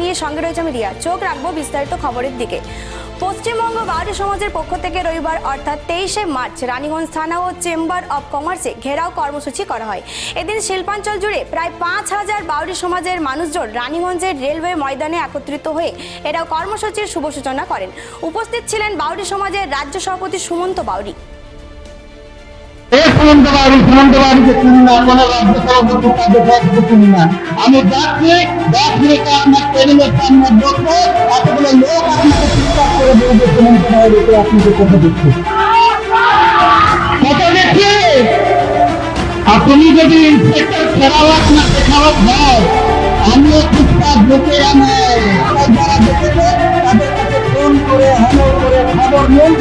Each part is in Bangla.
নিয়ে সঙ্গে রয়েছে আমি রিয়া। চোখ রাখব বিস্তারিত খবরের দিকে। পশ্চিমবঙ্গ বাউরি সমাজের পক্ষ থেকে রবিবার, অর্থাৎ তেইশে মার্চ, রানীগঞ্জ থানা ও চেম্বার অব কমার্সে ঘেরাও কর্মসূচি করা হয়। এদিন শিল্পাঞ্চল জুড়ে প্রায় পাঁচ হাজার বাউরি সমাজের মানুষজন রানীগঞ্জের রেলওয়ে ময়দানে একত্রিত হয়ে এরাও কর্মসূচির শুভ সূচনা করেন। উপস্থিত ছিলেন বাউরি সমাজের রাজ্য সভাপতি সুমন্ত বাউরি না কোনো রাজ্য তাদের না। আমি যাচ্ছি দশ আপনার সামনে বসবো এতগুলো লোক আপনাকে চিৎকার করে আপনাকে কথা কথা আপনি যদি ইন্সপেক্টর ফেরাওয়াত না শেখাওয়াত হয়, আমিও চিৎকার ঢুকে আনে যারা দেখেছে, তাদের কাছে ফোন করে, হ্যালো করে খবর নিন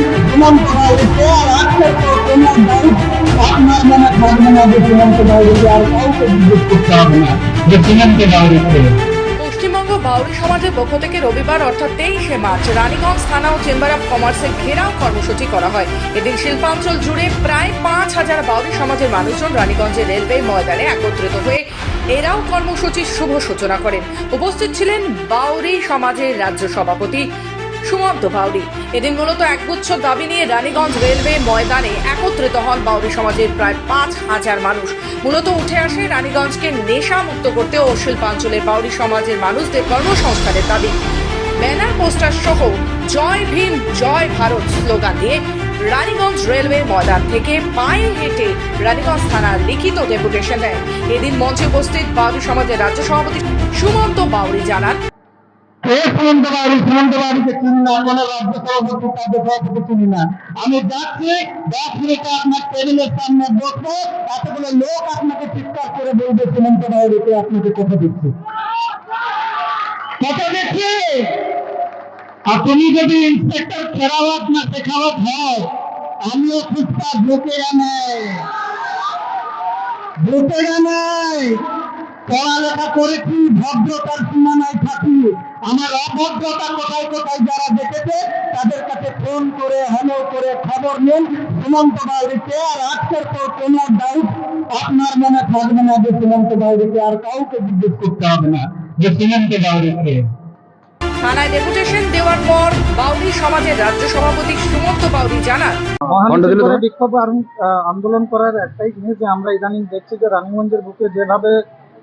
বাড়িতে আর আপনার মনে পশ্চিমবঙ্গ বাউরি সমাজের পক্ষ থেকে রবিবার, অর্থাৎ তেইশে মার্চ, রানীগঞ্জ থানা ও চেম্বার অফ কমার্সের ঘেরাও কর্মসূচি করা হয়। এদিন শিল্পাঞ্চল জুড়ে প্রায় পাঁচ হাজার বাউরি সমাজের মানুষজন রানীগঞ্জের রেলওয়ে ময়দানে একত্রিত হয়ে এরাও কর্মসূচির শুভ সূচনা করেন। উপস্থিত ছিলেন বাউরি সমাজের রাজ্য সভাপতি সুমন্ত বাউরি। এদিন মূলত একগুচ্ছ দাবি নিয়ে রানীগঞ্জ রেলওয়ে ময়দানে একত্রিত হন বাউরি সমাজের প্রায় পাঁচ হাজার মানুষ। মূলত উঠে আসে রানীগঞ্জকে নেশা মুক্ত করতে ও শিল্পাঞ্চলের বাউরি সমাজের মানুষদের কর্মসংস্থানের দাবি। ব্যানার, পোস্টার সহ জয় ভীম, জয় ভারত স্লোগান দিয়ে রানীগঞ্জ রেলওয়ে ময়দান থেকে পায়ে হেঁটে রানীগঞ্জ থানার লিখিত ডেপুটেশন দেয় এদিন মঞ্চে উপস্থিত বাউরি সমাজের রাজ্য সভাপতি সুমন্ত বাউরি জানান আমি যাচ্ছি দশ মিনিটে আপনার টেবিলের সামনে বসবো, এতগুলো লোক আপনাকে চিৎকার করে বলবে সুমন্ত বাড়িতে আপনাকে কথা দিচ্ছি? কথা দিচ্ছি? আপনি যদি ইন্সপেক্টর ফেরাওয়াত না শেখাওয়াত হয়, আমিও ফুচকা ঢুকে আনাই ঢুকে আনাই পড়ালেখা করেছি, ভদ্রতার সীমানায় থাকি। আমার অভদ্রতা কোথায় কোথায় যারা দেখেছে তাদের কাছে ফোন করে হ্যালো করে খবর নিন। সুমন্ত বাউরিকে আর আজকের পর কোনো ডাউট আপনার মনে থাকবে না যে সুমন্ত বাউরিকে আর কাউকে জিজ্ঞেস করতে হবে না যে সুমন্ত থানায় ডেপুটেশন দেওয়ার পর বাউরি সমাজের রাজ্য সভাপতি সুমন্ত বাউরি জানান বিক্ষোভ আন্দোলন করার একটাই জিনিস যে আমরা ইদানিং দেখছি যে রানীগঞ্জের বুকে যেভাবে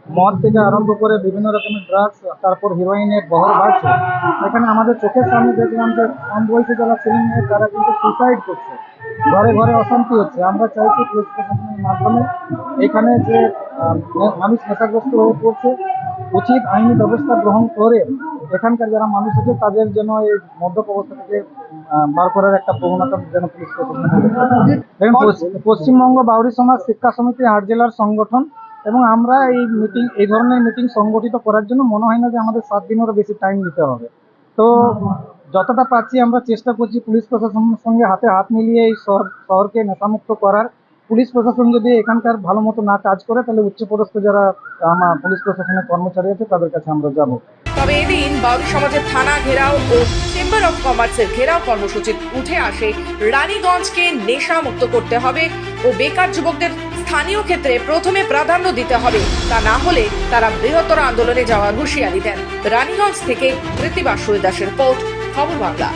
মদ থেকে আরম্ভ করে বিভিন্ন রকমের ড্রাগস তারপর হিরোইনের বহর বাড়ছে। এখানে আমাদের চোখের সামনে দেখলাম যে কম বয়সী যারা ছেলে মেয়ে তারা কিন্তু সুসাইড করছে। ঘরে ঘরে অশান্তি হচ্ছে। আমরা চাইছি পুলিশ প্রশাসনের মাধ্যমে এখানে যে মানুষ নেশাগ্রস্ত হয়ে পড়ছে, উচিত আইনি ব্যবস্থা গ্রহণ করে এখানকার যারা মানুষ আছে, তাদের যেন এই মদ্যপ অবস্থা থেকে বার করার একটা প্রবণতা যেন পুলিশ প্রশাসন। পশ্চিমবঙ্গ বাউরি সমাজ শিক্ষা সমিতি হাট জেলার সংগঠন এবং আমরা এই মিটিং এই ধরনের মিটিং সংগঠিত করার জন্য মনে হয় না যে আমাদের সাত দিনেরও বেশি টাইম নিতে হবে। তো যতটা পাচ্ছি আমরা চেষ্টা করছি পুলিশ প্রশাসনের সঙ্গে হাতে হাত মিলিয়ে এই শহর, শহরকে নেশামুক্ত করার। পুলিশ প্রশাসন যদি এখানকার ভালো মতো না কাজ করে, তাহলে উচ্চপদস্থ যারা, আমার পুলিশ প্রশাসনের কর্মচারী আছে, তাদের কাছে আমরা যাব। তবে এদিন বাউরি সমাজের থানা ঘেরাও ও চেম্বার অফ কমার্সের ঘেরাও কর্মসূচি উঠে আসে, রানীগঞ্জকে নেশা মুক্ত করতে হবে ও বেকার যুবকদের স্থানীয় ক্ষেত্রে প্রথমে প্রাধান্য দিতে হবে। তা না হলে তারা বৃহত্তর আন্দোলনে যাওয়ার হুঁশিয়ারি দেন। রানীগঞ্জ থেকে কৃতিবাস দাসের রিপোর্ট, খবর বাংলা।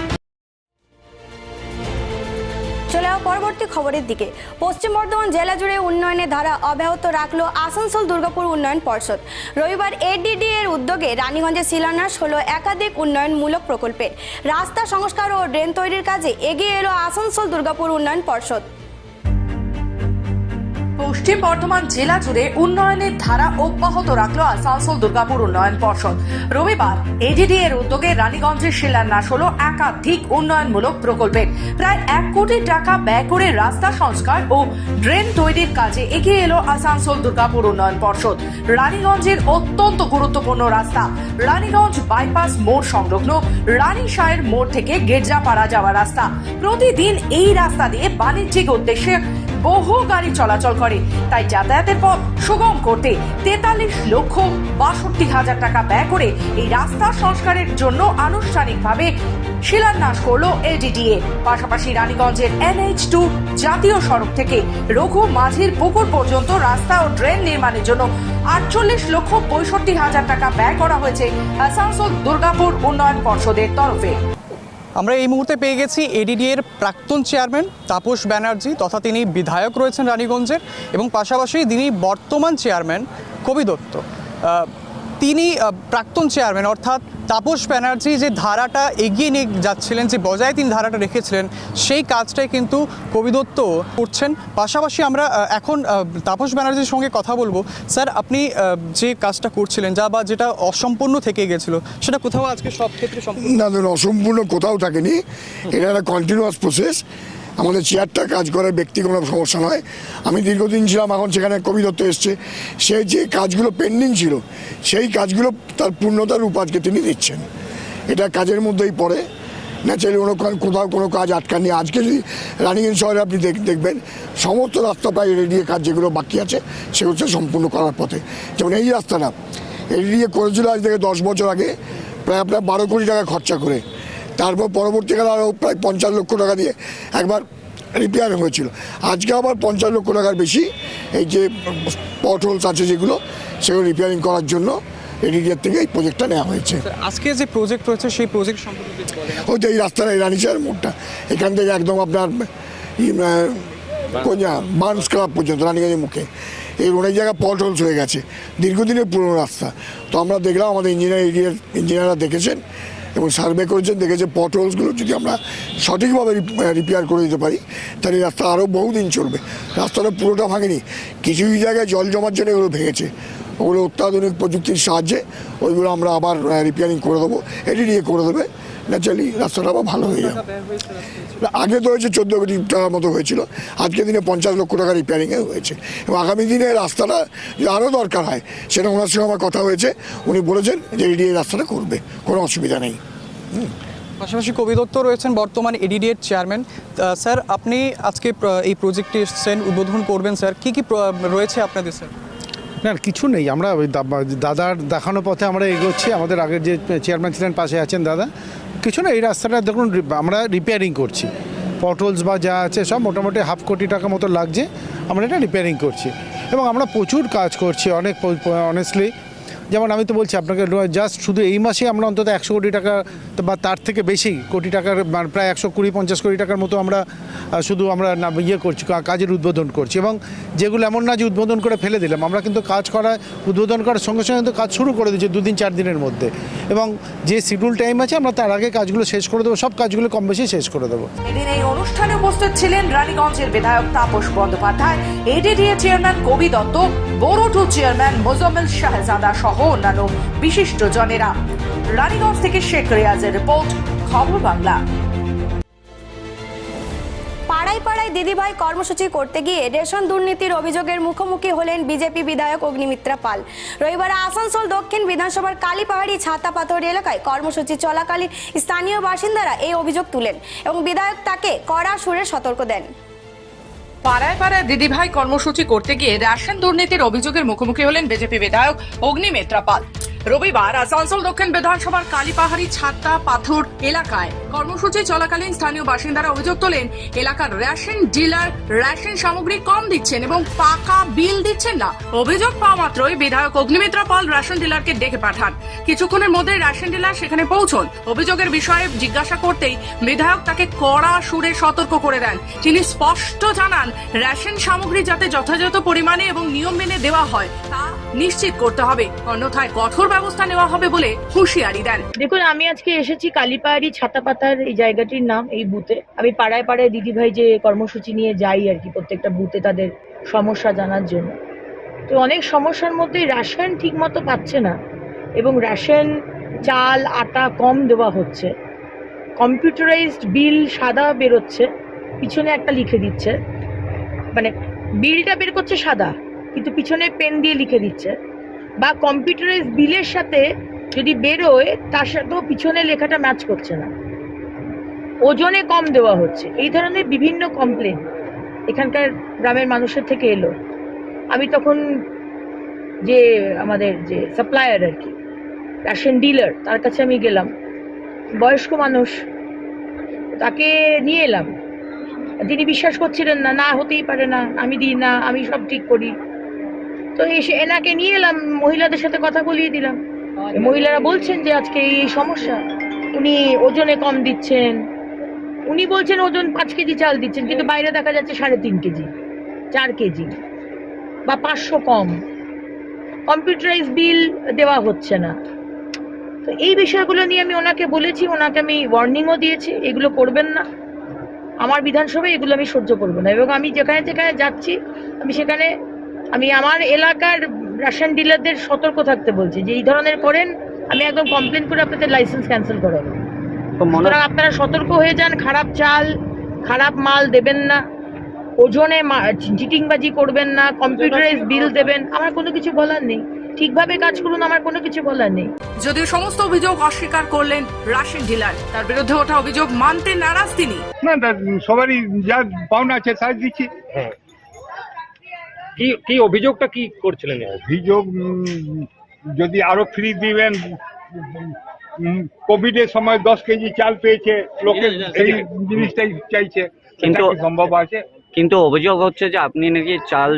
পরবর্তী খবরের দিকে। পশ্চিম বর্ধমান জেলা জুড়ে উন্নয়নের ধারা অব্যাহত রাখল আসানসোল দুর্গাপুর উন্নয়ন পর্ষদ। রবিবার এডিডি এর উদ্যোগে রানীগঞ্জে শিলান্যাস হলো একাধিক উন্নয়নমূলক প্রকল্পের রাস্তা সংস্কার ও ড্রেন তৈরির কাজে এগিয়ে এলো আসানসোল দুর্গাপুর উন্নয়ন পর্ষদ। পশ্চিম বর্ধমান জেলা জুড়ে উন্নয়নের ধারা অব্যাহত রাখল আসানসোল দুর্গাপুর উন্নয়ন পর্ষদ। রবিবার এডিডি এর উদ্যোগে রানীগঞ্জের শিলান্যাস হলো একাধিক উন্নয়নমূলক প্রকল্পের প্রায় এক কোটি টাকা ব্যয় করে রাস্তা সংস্কার ও ড্রেন তৈরির কাজে এগিয়ে এলো আসানসোল দুর্গাপুর উন্নয়ন পর্ষদ। রানীগঞ্জের অত্যন্ত গুরুত্বপূর্ণ রাস্তা, রানীগঞ্জ বাইপাস মোড় সংলগ্ন রানী সায়ের মোড় থেকে গির্জাপাড়া যাওয়ার রাস্তা। প্রতিদিন এই রাস্তা দিয়ে বাণিজ্যিক উদ্দেশ্যে বহু গাড়ি চলাচল করে, তাই যাতায়াতের পথ সুগম করতে তেতাল্লিশ লক্ষ বাষট্টি হাজার টাকা ব্যয় করে এই রাস্তা সংস্কারের জন্য আনুষ্ঠানিকভাবে শিলান্যাস করল এডিডিএ পাশাপাশি রানীগঞ্জের এনএইচ টু জাতীয় সড়ক থেকে রঘু মাঝির পুকুর পর্যন্ত রাস্তা ও ড্রেন নির্মাণের জন্য আটচল্লিশ লক্ষ পঁয়ষট্টি হাজার টাকা ব্যয় করা হয়েছে আসানসোল দুর্গাপুর উন্নয়ন পর্ষদের তরফে। আমরা এই মুহূর্তে পেয়ে গেছি এডিডি এর প্রাক্তন চেয়ারম্যান তাপস ব্যানার্জি তথা তিনি বিধায়ক রয়েছেন রানীগঞ্জের এবং পাশাপাশি তিনি বর্তমান চেয়ারম্যান কবি দত্ত। তিনি প্রাক্তন চেয়ারম্যান অর্থাৎ তাপস ব্যানার্জি যে ধারাটা এগিয়ে নিয়ে যাচ্ছিলেন যে বজায় তিনি ধারাটা রেখেছিলেন সেই কাজটাই কিন্তু কবি দত্ত করছেন। পাশাপাশি আমরা এখন তাপস ব্যানার্জির সঙ্গে কথা বলব। স্যার আপনি যে কাজটা করছিলেন যা বা যেটা অসম্পূর্ণ থেকে গেছিল সেটা কোথাও আজকে সব ক্ষেত্রে না অসম্পূর্ণ কোথাও থাকেনি। এটা একটা কন্টিনিউয়াস প্রসেস আমাদের চেয়ারটা কাজ করার ব্যক্তি কোনো সমস্যা নয়। আমি দীর্ঘদিন ছিলাম, এখন সেখানে কবি দত্ত এসছে। সে যে কাজগুলো পেন্ডিং ছিল, সেই কাজগুলো তার পূর্ণতার রূপ আজকে তিনি দিচ্ছেন। এটা কাজের মধ্যেই পড়ে। ন্যাচারালি কোনো কোথাও কোনো কাজ আটকাননি। আজকে যদি রানিগঞ্জ শহরে আপনি দেখ- দেখবেন, সমস্ত রাস্তা প্রায় রেডিয়ে কাজ যেগুলো বাকি আছে সেগুলো সম্পূর্ণ করার পথে। যেমন এই রাস্তাটা এডিডিএ করেছিল আজ থেকে দশ বছর আগে, প্রায় আপনার বারো কোটি টাকা খরচা করে। তারপর পরবর্তীকালে আরও প্রায় পঞ্চাশ লক্ষ টাকা দিয়ে একবার রিপেয়ার হয়েছিল। আজকে আবার পঞ্চাশ লক্ষ টাকার বেশি এই যে পট হোলস আছে যেগুলো সেগুলো রিপেয়ারিং করার জন্য এডিডিএর থেকে এই প্রজেক্টটা নেওয়া হয়েছে। আজকে যে প্রজেক্ট রয়েছে সেই প্রজেক্ট সম্পর্কে ওই তো এই রাস্তাটা এই রানিচার মোড়টা। এখান থেকে একদম আপনার কোনজা বার্নস ক্লাব পর্যন্ত রানীগঞ্জের মুখে। এই অনেক জায়গায় পট হোলস হয়ে গেছে। দীর্ঘদিনের পুরনো রাস্তা। তো আমরা দেখলাম আমাদের ইঞ্জিনিয়ার ইঞ্জিনিয়াররা দেখেছেন। এবং সার্ভে করেছেন, দেখেছে পট হোলসগুলো যদি আমরা সঠিকভাবে রিপেয়ার করে দিতে পারি, তাহলে রাস্তা আরও বহুদিন চলবে। রাস্তাটা পুরোটা ভাঙেনি, কিছু কিছু জায়গায় জল জমার জন্য এগুলো ভেঙেছে। ওগুলো অত্যাধুনিক প্রযুক্তির সাহায্যে ওইগুলো আমরা আবার রিপেয়ারিং করে দেবো এডিডিএ করে দেবে। ন্যাচারালি রাস্তাটা আবার ভালো হয়ে যাবে। আগে তো হয়েছে চোদ্দ কোটি টাকার মতো হয়েছিল। আজকের দিনে পঞ্চাশ লক্ষ টাকা রিপেয়ারিংয়ে হয়েছে। এবং আগামী দিনে রাস্তাটা আরও দরকার হয়, সেটা ওনার সঙ্গে আমার কথা হয়েছে। উনি বলেছেন যে এডিএ রাস্তাটা করবে, কোনো অসুবিধা নেই। পাশাপাশি কবি দত্ত রয়েছেন, বর্তমান এডিডি এর চেয়ারম্যান স্যার আপনি আজকে এই প্রজেক্টটি এসেছেন, উদ্বোধন করবেন স্যার কি কি রয়েছে আপনাদের স্যার না কিছু নেই। আমরা ওই দাদার দেখানো পথে আমরা এগোচ্ছি। আমাদের আগের যে চেয়ারম্যান ছিলেন, পাশে আছেন দাদা। কিছু না এই রাস্তাটা দেখুন আমরা রিপেয়ারিং করছি। পটলস বা যা আছে, সব মোটামুটি হাফ কোটি টাকা মতো লাগছে। আমরা এটা রিপেয়ারিং করছি। এবং আমরা প্রচুর কাজ করছি, অনেক অনেস্টলি যেমন আমি তো বলছি, আপনাকে জাস্ট শুধু এই মাসে আমরা অন্তত একশো কোটি টাকা বা তার থেকে বেশি কোটি টাকার মানে প্রায় একশো কুড়ি পঞ্চাশ কোটি টাকার মতো আমরা শুধু আমরা ইয়ে করছি কাজের উদ্বোধন করছি। এবং যেগুলো এমন না যে উদ্বোধন করে ফেলে দিলাম, আমরা কিন্তু কাজ করা উদ্বোধন করার সঙ্গে সঙ্গে কিন্তু কাজ শুরু করে দিচ্ছি দুদিন, চার দিনের মধ্যে। এবং যে শিডিউল টাইম আছে, আমরা তার আগে কাজগুলো শেষ করে দেবো, সব কাজগুলো কম বেশি শেষ করে দেবো। এদিন এই অনুষ্ঠানে উপস্থিত ছিলেন রানীগঞ্জের বিধায়ক তাপস বন্দ্যোপাধ্যায় এডিডিএ চেয়ারম্যান কবি দত্ত বোরোটু চেয়ারম্যান মোজাম্মেল শাহজাদা সহ অন্যান্য বিশিষ্ট জনেরা। রানীগঞ্জ থেকে শেখ রিয়াজের রিপোর্ট, খবর বাংলা। পাড়ায় পাড়ায় দিদিভাই কর্মসূচি করতে গিয়ে রেশন দুর্নীতির অভিযোগের মুখোমুখি হলেন বিজেপি বিধায়ক অগ্নিমিত্রা পাল। রবিবার আসানসোল দক্ষিণ বিধানসভার কালীপাহাড়ি ছাতা পাথর এলাকায় কর্মসূচি চলাকালীন স্থানীয় বাসিন্দারা এই অভিযোগ তুলেন এবং বিধায়ক তাকে কড়া সুরে সতর্ক দেন। পাড়ায় পাড়ায় দিদিভাই কর্মসূচি করতে গিয়ে রেশন দুর্নীতির অভিযোগের মুখোমুখি হলেন বিজেপি বিধায়ক অগ্নিমিত্রা পাল। রবিবার আসানসোল দক্ষিণ বিধানসভার কালীপাহাড়ি ছাত্তা পাথর এলাকায় কর্মসূচি চলাকালীন স্থানীয় বাসিন্দারা অভিযোগ তোলেন, এলাকার রেশন ডিলার রেশন সামগ্রী কম দিচ্ছেন এবং পাকা বিল দিচ্ছেন না। অভিযোগ পাওয়া মাত্রই বিধায়ক অগ্নিমিত্রা পাল রেশন ডিলারকে ডেকে পাঠান। কিছুক্ষণের মধ্যে রেশন ডিলার সেখানে পৌঁছন। অভিযোগের বিষয়ে জিজ্ঞাসা করতেই বিধায়ক তাকে কড়া সুরে সতর্ক করে দেন। তিনি স্পষ্ট জানান, রেশন সামগ্রী যাতে যথাযথ পরিমাণে এবং নিয়ম মেনে দেওয়া হয়, তা নিশ্চিত করতে হবে, অন্যথায় কঠোর ব্যবস্থা নেওয়া হবে বলে হুঁশিয়ারি দেন। দেখুন, আমি আজকে এসেছি কালীপাহাড়ি ছাতাপাতার এই জায়গাটির নাম, এই বুথে। আমি পাড়ায় পাড়ায় দিদিভাই যে কর্মসূচি নিয়ে যাই আর কি প্রত্যেকটা বুথে তাদের সমস্যা জানার জন্য। তো অনেক সমস্যার মধ্যে রেশন ঠিক মতো পাচ্ছে না এবং রেশন, চাল, আটা কম দেওয়া হচ্ছে। কম্পিউটারাইজড বিল সাদা বেরোচ্ছে, পিছনে একটা লিখে দিচ্ছে। মানে বিলটা বের করছে সাদা। কিন্তু পিছনে পেন দিয়ে লিখে দিচ্ছে। বা কম্পিউটারাইজ বিলের সাথে যদি বেরোয়, তার সাথেও পিছনে লেখাটা ম্যাচ করছে না। ওজনে কম দেওয়া হচ্ছে। এই ধরনের বিভিন্ন কমপ্লেন এখানকার গ্রামের মানুষের থেকে এলো। আমি তখন যে আমাদের যে সাপ্লায়ার আর কি রেশন ডিলার তার কাছে আমি গেলাম। বয়স্ক মানুষ, তাকে নিয়ে এলাম। তিনি বিশ্বাস করছিলেন না না হতেই পারে না, আমি দিই না, আমি সব ঠিক করি। তো এসে এনাকে নিয়ে এলাম মহিলাদের সাথে কথা বলিয়ে দিলাম। মহিলারা বলছেন যে আজকে এই এই সমস্যা। উনি ওজনে কম দিচ্ছেন। উনি বলছেন ওজন পাঁচ কেজি চাল দিচ্ছেন কিন্তু বাইরে দেখা যাচ্ছে সাড়ে তিন কেজি চার কেজি বা পাঁচশো কম। কম্পিউটারাইজ বিল দেওয়া হচ্ছে না। তো এই বিষয়গুলো নিয়ে আমি ওনাকে বলেছি ওনাকে আমি ওয়ার্নিংও দিয়েছি এগুলো করবেন না। আমার বিধানসভায় এগুলো আমি সহ্য করব না। এবং আমি যেখানে যেখানে যাচ্ছি আমি সেখানে আমি আমার এলাকার রেশন ডিলারদের সতর্ক থাকতে বলছি যে এই ধরনের করেন আমি একদম কমপ্লেন করে আপনাদের লাইসেন্স ক্যান্সেল করাবো। সুতরাং আপনারা সতর্ক হয়ে যান খারাপ চাল খারাপ মাল দেবেন না ওজনে চিটিংবাজি করবেন না কম্পিউটারাইজ বিল দেবেন আমার কোনো কিছু বলার নেই। ঠিকভাবে কাজ করুন আমার কোনো কিছু বলার নেই। যদিও সমস্ত অভিযোগ অস্বীকার করলেন রাশিয়ান ডিলার তার বিরুদ্ধে ওঠা অভিযোগ মানতে নারাজ তিনি। না সবারই যা পাওনা আছে তাই দিচ্ছি। কি কি অভিযোগটা কি করছিলেন? অভিযোগ যদি আরও ফ্রি দিবেন কোভিড এর সময় দশ কেজি চাল পেয়েছে লোকে সেই জিনিসটাই চাইছে কিন্তু- সম্ভব আছে? কিন্তু অভিযোগ হচ্ছে যে আপনি নাকি চাল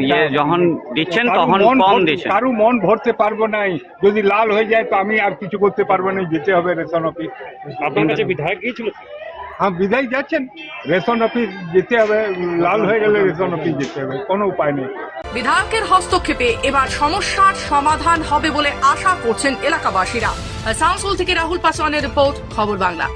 ইয়ে যখন দিচ্ছেন তখন মন কম দিচ্ছেন। কারও মন ভরতে পারব নাই যদি লাল হয়ে যায় তো আমি আর কিছু করতে পারব না যেতে হবে রেশন অফিস। আপনার কাছে বিধায়ক গিয়েছিল? হ্যাঁ বিদায় যাচ্ছেন রেশন অফিস যেতে হবে লাল হয়ে গেলে রেশন অফিস যেতে হবে কোনো উপায় নেই বিধায়কের হস্তক্ষেপে এবার সমস্যার সমাধান হবে বলে আশা করছেন এলাকাবাসীরা। আসানসোল থেকে রাহুল পাসওয়ানের রিপোর্ট, খবর বাংলা।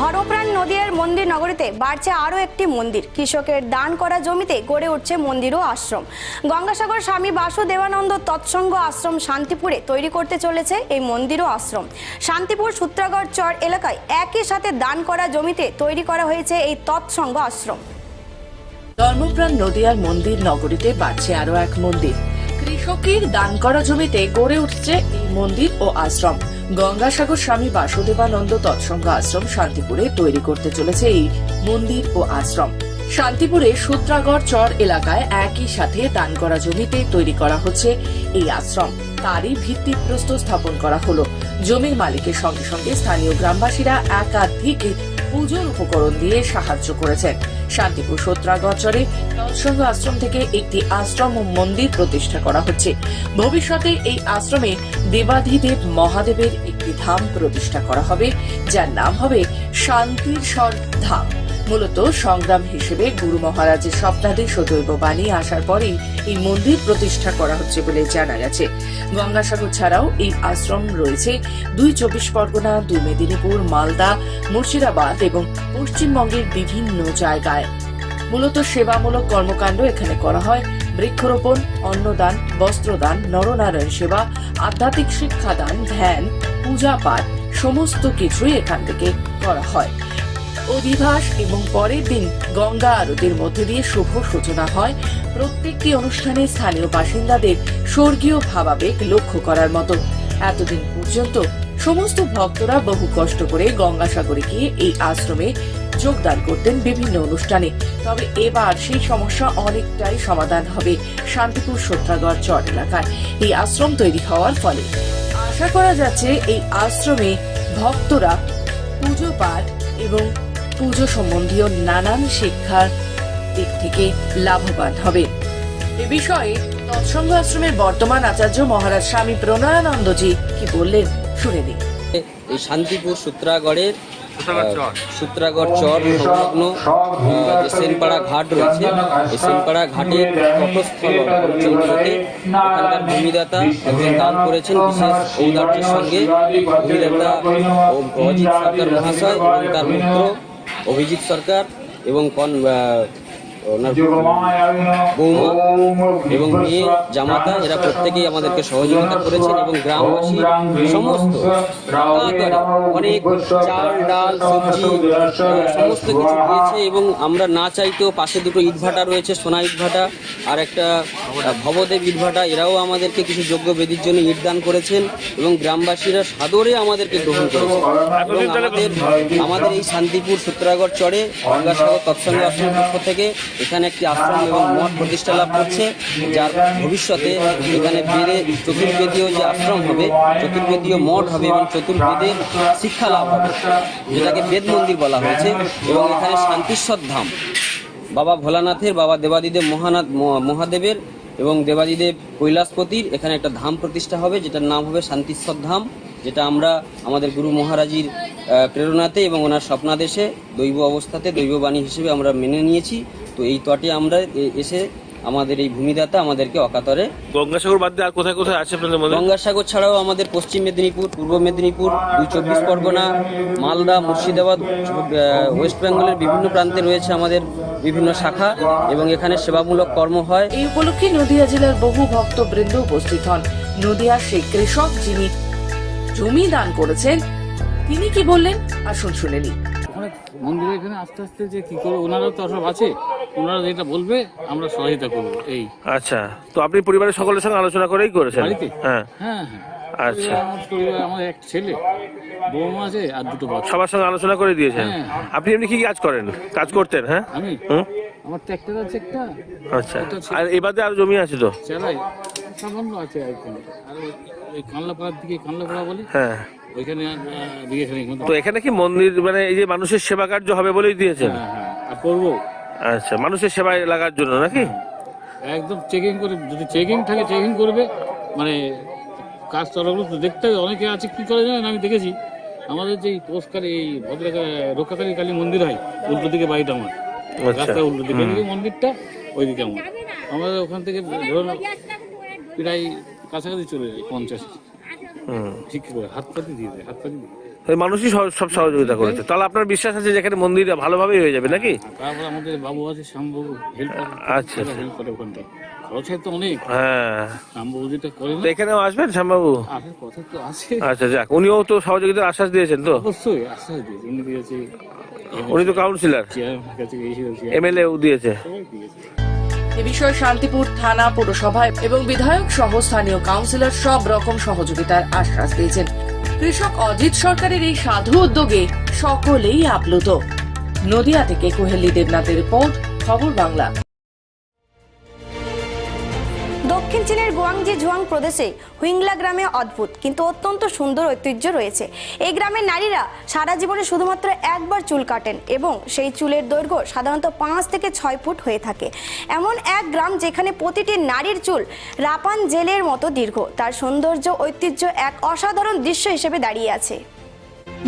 ধর্মপ্রাণ নদীয়ার মন্দির নগরীতে বাড়ছে আরও একটি মন্দির। কৃষকের দান করা জমিতে গড়ে উঠছে মন্দির ও আশ্রম। গঙ্গাসাগর স্বামী বাসুদেবানন্দ তৎসঙ্গ আশ্রম শান্তিপুরে তৈরি করতে চলেছে এই মন্দির ও আশ্রম। শান্তিপুর সূত্রাগড় চর এলাকায় একই সাথে দান করা জমিতে তৈরি করা হয়েছে এই তৎসঙ্গ আশ্রম। ধর্মপ্রাণ নদিয়ার মন্দির নগরীতে বাড়ছে আরও এক মন্দির। কৃষকের দান করা জমিতে গড়ে উঠছে এই মন্দির ও আশ্রম। গঙ্গাসাগর স্বামী বাসুদেবানন্দ তৎসঙ্গ আশ্রম শান্তিপুরে তৈরি করতে চলেছে এই মন্দির ও আশ্রম। শান্তিপুরে সূত্রাগড় চর এলাকায় একই সাথে দান করা জমিতে তৈরি করা হচ্ছে এই আশ্রম। তারই ভিত্তিপ্রস্তর স্থাপন করা হলো। জমির মালিকের সঙ্গে সঙ্গে স্থানীয় গ্রামবাসীরা একাধিক পুজোর উপকরণ দিয়ে সাহায্য করেছেন। শান্তিপুর সত্রাগচরে তৎসঙ্গ আশ্রম থেকে একটি আশ্রম ও মন্দির প্রতিষ্ঠা করা হচ্ছে। ভবিষ্যতে এই আশ্রমে দেবাধিদেব মহাদেবের একটি ধাম প্রতিষ্ঠা করা হবে, যার নাম হবে শান্তির স্বর ধাম মূলত সংগ্রাম হিসেবে গুরু মহারাজের স্বপ্নাদেশ ও দৈব বাণী আসার পরেই এই মন্দির প্রতিষ্ঠা করা হচ্ছে বলে জানা গেছে। গঙ্গাসাগর ছাড়াও এই আশ্রম রয়েছে দুই চব্বিশ পরগনা, দুই মেদিনীপুর, মালদা, মুর্শিদাবাদ এবং পশ্চিমবঙ্গের বিভিন্ন জায়গায়। মূলত সেবামূলক কর্মকাণ্ড এখানে করা হয়। বৃক্ষরোপণ, অন্নদান, বস্ত্রদান, নরনারায়ণ সেবা, আধ্যাত্মিক শিক্ষাদান, ধ্যান পূজা পাঠ সমস্ত কিছুই এখান থেকে করা হয়। অধিবাস এবং পরের দিন গঙ্গা আরতির মধ্যে দিয়ে শুভ সূচনা হয়। প্রত্যেকটি অনুষ্ঠানে স্থানীয় বাসিন্দাদের স্বর্গীয় ভাবাবেগ লক্ষ্য করার মতো। এতদিন পর্যন্ত সমস্ত ভক্তরা বহু কষ্ট করে গঙ্গাসাগরে গিয়ে এই আশ্রমে যোগদান করতেন বিভিন্ন অনুষ্ঠানে। তবে এবার সেই সমস্যা অনেকটাই সমাধান হবে শান্তিপুর সত্যাগড় চর এলাকায়। এই আশ্রম তৈরি হওয়ার ফলে আশা করা যাচ্ছে এই আশ্রমে ভক্তরা পুজো পাঠ এবং পুজো সম্বন্ধীয় নানান শিক্ষার দিক থেকে লাভবান হবে। এ বিষয়ে তৎসঙ্গ আশ্রমের বর্তমান আচার্য মহারাজ স্বামী প্রণয়ানন্দজি কি বললেন শুনে নিন। এই শান্তিপুর সূত্রাগড়ের সূত্রাগড় চর। সংলগ্ন যে সেনপাড়া ঘাট রয়েছে এই সেনপাড়া ঘাটের তটস্থল অঞ্চলগুলোতে এখানকার ভূমিদাতা একজন দান করেছেন বিশেষ ঔদার্যের সঙ্গে ভূমিদাতা ও অজিত সরকার মহাশয় এবং তার পুত্র অভিজিৎ সরকার এবং কন ওনার বৌমা এবং মেয়ে জামাতা এরা প্রত্যেকেই আমাদেরকে সহযোগিতা করেছেন এবং গ্রামবাসী সমস্ত অনেক চাল ডাল সবজি সমস্ত কিছু দিয়েছে এবং আমরা না চাইতেও পাশে দুটো ইটভাটা রয়েছে সোনা ইটভাটা আর একটা ভবদেব ইটভাটা এরাও আমাদেরকে কিছু যোগ্য বেদির জন্য ইট দান করেছেন এবং গ্রামবাসীরা সাদরে আমাদেরকে গ্রহণ করেছে এবং আমাদের আমাদের এই শান্তিপুর সূত্রাগড় চড়ে গঙ্গাসাগর তৎসঙ্গ আশ্রমের পক্ষ থেকে এখানে একটি আশ্রম এবং মঠ প্রতিষ্ঠা লাভ করছে, যার ভবিষ্যতে এখানে বেড়ে চতুর্বেদীয় যে আশ্রম হবে, চতুর্বেদীয় মঠ হবে এবং চতুর্বেদের শিক্ষা লাভ হবে, যেটাকে বেদ মন্দির বলা হয়েছে এবং এখানে শান্তিশ্বর ধাম। বাবা ভোলানাথের, বাবা দেবাদিদেব মহানাথ মহাদেবের এবং দেবাদিদেব কৈলাসপতির এখানে একটা ধাম প্রতিষ্ঠা হবে, যেটার নাম হবে শান্তিশ্বর ধাম, যেটা আমরা আমাদের গুরু মহারাজির প্রেরণাতে এবং ওনার স্বপ্নাদেশে দৈব অবস্থাতে দৈববাণী হিসেবে আমরা মেনে নিয়েছি। তো এই তটে আমরা এসে আমাদের এই ভূমিদাতা আমাদেরকে অকাতরে গঙ্গাসাগর বাদ দিয়ে আর কোথায় কোথায় আছে আপনাদের মধ্যে? গঙ্গাসাগর ছাড়াও আমাদের পশ্চিম মেদিনীপুর পূর্ব মেদিনীপুর দুই চব্বিশ পরগনা মালদা মুর্শিদাবাদ ওয়েস্ট বেঙ্গলের বিভিন্ন প্রান্তে রয়েছে আমাদের বিভিন্ন শাখা এবং এখানে সেবামূলক কর্ম হয়। এই উপলক্ষে নদিয়া জেলার বহু ভক্তবৃন্দ উপস্থিত হন। নদিয়ার সেই কৃষক যিনি জমি দান করেছেন তিনি কি বললেন? আসুন শুনে নিই। মন্দিরে এখানে আস্তে আস্তে যে কি করে ওনারাও তো সব আছে ওনারা যেটা বলবে আমরা সহায়তা করব এই। আচ্ছা তো আপনি পরিবারের সকলের সঙ্গে আলোচনা করেই করেছেন? হ্যাঁ। হ্যাঁ হ্যাঁ। আচ্ছা। আমার এক ছেলে বৌমা আছে আর দুটো বাচ্চা। সবার সঙ্গে আলোচনা করে দিয়েছেন? হ্যাঁ। আপনি এমনি কি কাজ করেন? কাজ করতেন হ্যাঁ? আমি? আমার ট্র্যাক্টর আছে একটা। আচ্ছা। আর এবারে আর জমি আছে তো? চালাই সামান্য আছে আর কি। আর ওই- ওই কানলাপাড়ার দিকে কানলাপাড়া বলে? হ্যাঁ। ওইখানে তো এখানে কি মন্দির মানে এই যে মানুষের সেবা কার্য হবে বলেই দিয়েছেন? হ্যাঁ হ্যাঁ করব। আচ্ছা মানুষের সেবায় লাগার জন্য নাকি? একদম চেকিং করে যদি চেকিং থাকে চেকিং করবে। মানে কাজ চলাগুলো তো দেখতে হবে অনেকে আছে কি করে জানেন? আমি দেখেছি আমাদের যে পোস্টকালী এই ভদ্রকা রক্ষাকালী কালী মন্দির হয় উল্টো দিকে বাড়িটা আমার। আচ্ছা। রাস্তা উল্টো দিকে মন্দিরটা ওইদিকে আমার। আমাদের ওখান থেকে ধরুন প্রায় কাছাকাছি চলে যায় পঞ্চাশ। হাত পাতি দিয়ে দেয় হাত পাতি দিয়ে দেয়। মানুষই সব সহযোগিতা করেছে। তাহলে আপনার বিশ্বাস আছে যে এখানে মন্দির ভালোভাবেই হয়ে যাবে নাকি? তারপর আমাদের বাবু আছে শ্যামবাবু হেল্প আচ্ছা, আচ্ছা। হেল্প করে ওখানটায়। খরচ হয় তো অনেক। হ্যাঁ। শ্যামবাবু যেটা করে তো এখানেও আসবেন শ্যামবাবু? আসার কথা তো আছে। আচ্ছা যাক উনিও তো সহযোগিতার আশ্বাস দিয়েছেন তো? অবশ্যই আশ্বাস দিয়েছে। উনি দিয়েছে উনি তো কাউন্সিলর গিয়েছিল দিয়েছে। দিয়েছে। এ বিষয়ে শান্তিপুর থানা পৌরসভায় এবং বিধায়ক সহ স্থানীয় কাউন্সিলর সব রকম সহযোগিতার আশ্বাস দিয়েছেন। কৃষক অজিত সরকারের এই সাধু উদ্যোগে সকলেই আপ্লুত। নদিয়া থেকে কোহেলি দেবনাথের রিপোর্ট, খবর বাংলা। দক্ষিণ চীনের গুয়াংজি জুয়াং প্রদেশে হুইংলা গ্রামে অদ্ভুত, কিন্তু অত্যন্ত সুন্দর ঐতিহ্য রয়েছে। এই গ্রামের নারীরা সারা জীবনে শুধুমাত্র একবার চুল কাটেন এবং সেই চুলের দৈর্ঘ্য সাধারণত পাঁচ থেকে ছয় ফুট হয়ে থাকে। এমন এক গ্রাম যেখানে প্রতিটি নারীর চুল রাপান জেলের মতো দীর্ঘ, তার সৌন্দর্য, ঐতিহ্য এক অসাধারণ দৃশ্য হিসেবে দাঁড়িয়ে আছে।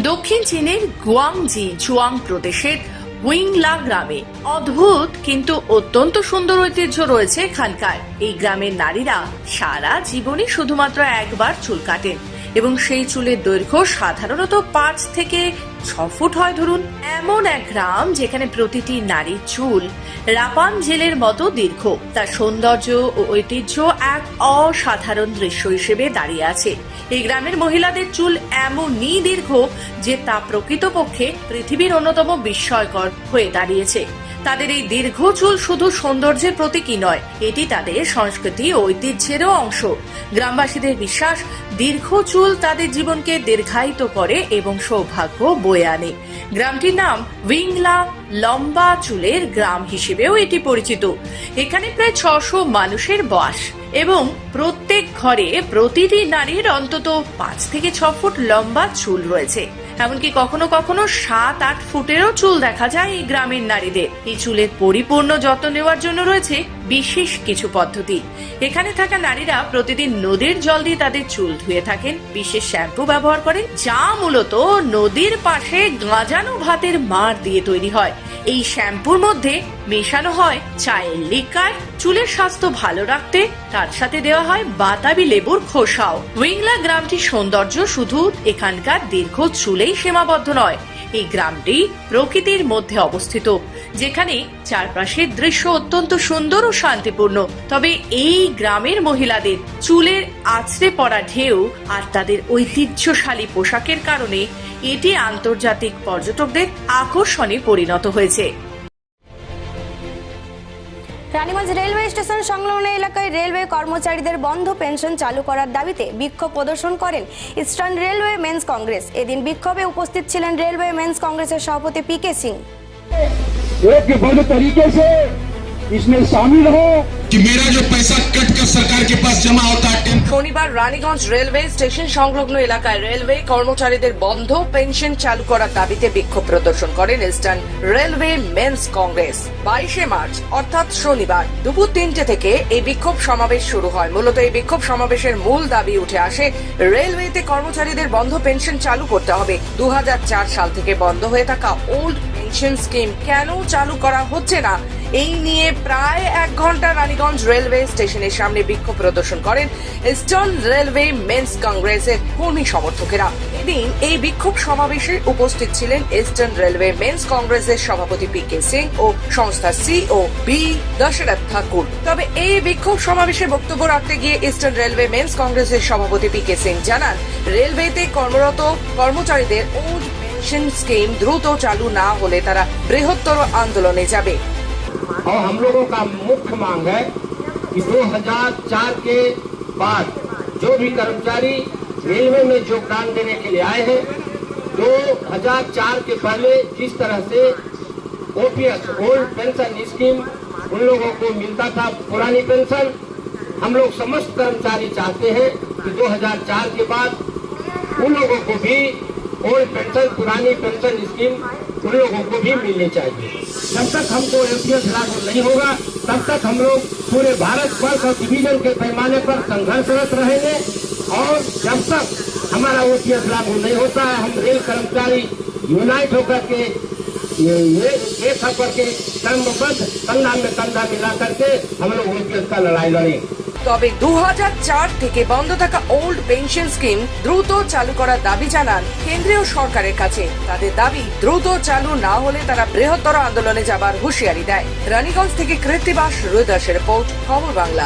দক্ষিণ চীনের গুয়াংজি জুয়াং প্রদেশের হুইংলা গ্রামে। অদ্ভুত, কিন্তু অত্যন্ত সুন্দর ঐতিহ্য রয়েছে এখানকার। এই গ্রামের নারীরা সারা জীবনে শুধুমাত্র একবার চুল কাটেন। এবং সেই চুলের দৈর্ঘ্য সাধারণত পাঁচ থেকে ছ ফুট হয়, ধরুন। এমন এক গ্রাম যেখানে প্রতিটি নারীর চুল রাপান জেলের মতো দীর্ঘ। তার সৌন্দর্য ও ঐতিহ্য এক অসাধারণ দৃশ্য হিসেবে দাঁড়িয়ে আছে। এই গ্রামের মহিলাদের চুল এমনই দীর্ঘ যে তা প্রকৃতপক্ষে পৃথিবীর অন্যতম বিস্ময়কর হয়ে দাঁড়িয়েছে। তাদের এই দীর্ঘ চুল শুধু সৌন্দর্যের প্রতীকই নয়, এটি তাদের সংস্কৃতি ও ঐতিহ্যেরও অংশ। গ্রামবাসীদের বিশ্বাস দীর্ঘ চুল তাদের জীবনকে দীর্ঘায়িত করে এবং সৌভাগ্য বয়ে আনে। গ্রামটির নাম উইংলা লম্বা চুলের গ্রাম হিসেবেও এটি পরিচিত। এখানে প্রায় ছশো মানুষের বাস এবং প্রত্যেক ঘরে প্রতিটি নারীর অন্তত পাঁচ থেকে ছ ফুট লম্বা চুল রয়েছে। এমনকি কখনো কখনো সাত, আট ফুটেরও চুল দেখা যায় এই গ্রামের নারীদের। এই চুলের পরিপূর্ণ যত্ন নেওয়ার জন্য রয়েছে বিশেষ কিছু পদ্ধতি। এখানে থাকা নারীরা প্রতিদিন নদীর জল দিয়ে তাদের চুল ধুয়ে থাকেন। বিশেষ শ্যাম্পু ব্যবহার করেন যা মূলত নদীর পাশে গাঁজানো ভাতের মার দিয়ে তৈরি হয়। এই শ্যাম্পুর মধ্যে মেশানো হয় চায়ের লিকার, চুলের স্বাস্থ্য ভালো রাখতে, তার সাথে দেওয়া হয় বাতাবি লেবুর খোসাও। উইংলা গ্রামটির সৌন্দর্য শুধু এখানকার দীর্ঘ চুলেই সীমাবদ্ধ নয়, এই গ্রামটি প্রকৃতির মধ্যে অবস্থিত, যেখানে চারপাশের দৃশ্য অত্যন্ত সুন্দর ও শান্তিপূর্ণ। তবে এই গ্রামের মহিলাদের চুলের আছড়ে পড়া ঢেউ আর তাদের ঐতিহ্যশালী পোশাকের কারণে এটি আন্তর্জাতিক পর্যটকদের আকর্ষণে পরিণত হয়েছে। রানীগঞ্জ রেলওয়ে স্টেশন সংলগ্ন এলাকায় রেলওয়ে কর্মচারীদের বন্ধ পেনশন চালু করার দাবিতে বিক্ষোভ প্রদর্শন করেন ইস্টার্ন রেলওয়ে মেন্স কংগ্রেস। এদিন বিক্ষোভে উপস্থিত ছিলেন রেলওয়ে মেন্স কংগ্রেসের সভাপতি পি কে সিং। इसमें शामिल हो कि मेरा जो पैसा कट कर सरकार के पास जमा होता है শনিবার রানীগঞ্জ রেলওয়ে স্টেশন সংলগ্ন এলাকায় রেলওয়ে কর্মচারীদের বন্ধ পেনশন চালু করার দাবিতে বিক্ষোভ প্রদর্শন করেন ইস্টার্ন রেলওয়ে মেন্স কংগ্রেস বাইশে মার্চ অর্থাৎ শনিবার দুপুর তিনটে থেকে এই বিক্ষোভ সমাবেশ শুরু হয় মূলত এই বিক্ষোভ সমাবেশের মূল দাবি উঠে আসে রেলওয়েতে কর্মচারীদের বন্ধ পেনশন চালু করতে হবে দু সাল থেকে বন্ধ হয়ে থাকা ওল্ড পেনশন স্কিম। কেন চালু করা হচ্ছে না? এই নিয়ে প্রায় এক ঘণ্টা রানীগঞ্জ রেলওয়ে স্টেশনের সামনে বিক্ষোভ প্রদর্শন করেন ইস্টার্ন রেলওয়ে মেন্স কংগ্রেসের কর্মী সমর্থকেরা। এদিন এই বিক্ষোভ সমাবেশে উপস্থিত ছিলেন ইস্টার্ন রেলওয়ে মেন্স কংগ্রেসের সভাপতি পি কে সিং ও সংস্থার সিও বি দশরথ ঠাকুর। তবে এই বিক্ষোভ সমাবেশে বক্তব্য রাখতে গিয়ে ইস্টার্ন রেলওয়ে মেন্স কংগ্রেসের সভাপতি পি কে সিং জানান, রেলওয়েতে কর্মরত কর্মচারীদের পেনশন স্কিম দ্রুত চালু না হলে তারা বৃহত্তর আন্দোলনে যাবে और हम लोगों का मुख्य मांग है कि 2004 के बाद जो भी कर्मचारी रेलवे में योगदान देने के लिए आए हैं 2004 के पहले जिस तरह से ओपीएस ओल्ड पेंशन स्कीम उन लोगों को मिलता था पुरानी पेंशन हम लोग समस्त कर्मचारी चाहते हैं कि 2004 के बाद उन लोगों को भी ओल्ड पेंशन, पुरानी पेंशन स्कीम उन लोगों को भी मिलनी चाहिए। जब तक हमको एफपीएस लागू नहीं होगा, तब तक हम लोग पूरे भारत वर्ष और डिवीज़न के पैमाने पर संघर्षरत रहेंगे। और जब तक हमारा ओपीएस लागू नहीं होता है हम रेल कर्मचारी यूनाइट होकर के ये ये एक होकर के कर्मबद्ध कंधा में कंधा मिला करके हम लोग ओपीएस का लड़ाई लड़ेंगे তবে দু থেকে বন্ধ থাকা ওল্ড পেনশন স্কিম দ্রুত চালু করার দাবি জানান কেন্দ্রীয় সরকারের কাছে তাদের দাবি দ্রুত চালু না হলে তারা বৃহত্তর আন্দোলনে যাবার হুঁশিয়ারি দেয় রানীগঞ্জ থেকে কৃত্তিবাস রুদাসের রিপোর্ট খবর বাংলা